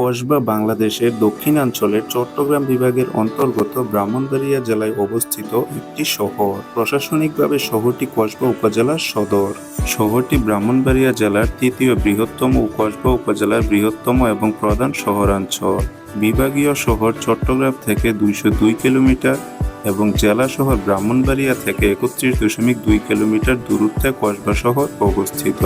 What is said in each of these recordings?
কসবা বাংলাদেশের দক্ষিণাঞ্চলের চট্টগ্রাম বিভাগের অন্তর্গত ব্রাহ্মণবাড়িয়া জেলায় অবস্থিত একটি শহর। প্রশাসনিকভাবে শহরটি কসবা উপজেলার সদর। শহরটি ব্রাহ্মণবাড়িয়া জেলার তৃতীয় বৃহত্তম ও কসবা উপজেলার বৃহত্তম এবং প্রধান শহরাঞ্চল। বিভাগীয় শহর চট্টগ্রাম থেকে দুইশো দুই কিলোমিটার এবং জেলা শহর ব্রাহ্মণবাড়িয়া থেকে একত্রিশ দশমিক দুই কিলোমিটার দূরত্বে কসবা শহর অবস্থিত।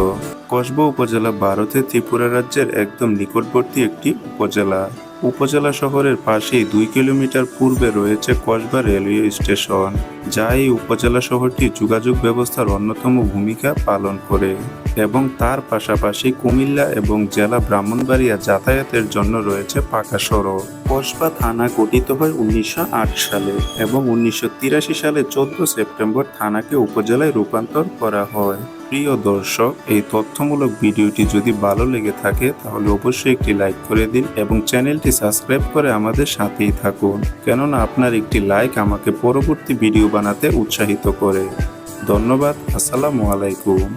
কসবা উপজেলা ভারতের ত্রিপুরা রাজ্যের একদম নিকটবর্তী একটি উপজেলা। উপজেলা শহরের পাশেই দুই কিলোমিটার পূর্বে রয়েছে কসবা রেলওয়ে স্টেশন, যা এই উপজেলা শহরটি যোগাযোগ ব্যবস্থার অন্যতম ভূমিকা পালন করে। এবং তার পাশাপাশি কুমিল্লা এবং জেলা ব্রাহ্মণবাড়িয়া যাতায়াতের জন্য রয়েছে পাকা সড়ক। কসবা থানা গঠিত হয় উনিশশো আট সালে এবং উনিশশো তিরাশি সালে চোদ্দ সেপ্টেম্বর থানাকে উপজেলায় রূপান্তর করা হয়। প্রিয় দর্শক, এই তথ্যমূলক ভিডিওটি যদি ভালো লেগে থাকে, তাহলে অবশ্যই একটি লাইক করে দিন এবং চ্যানেলটি সাবস্ক্রাইব করে আমাদের সাথেই থাকুন। কেননা আপনার একটি লাইক আমাকে পরবর্তী ভিডিও বানাতে উৎসাহিত করে। ধন্যবাদ, আসসালামু আলাইকুম।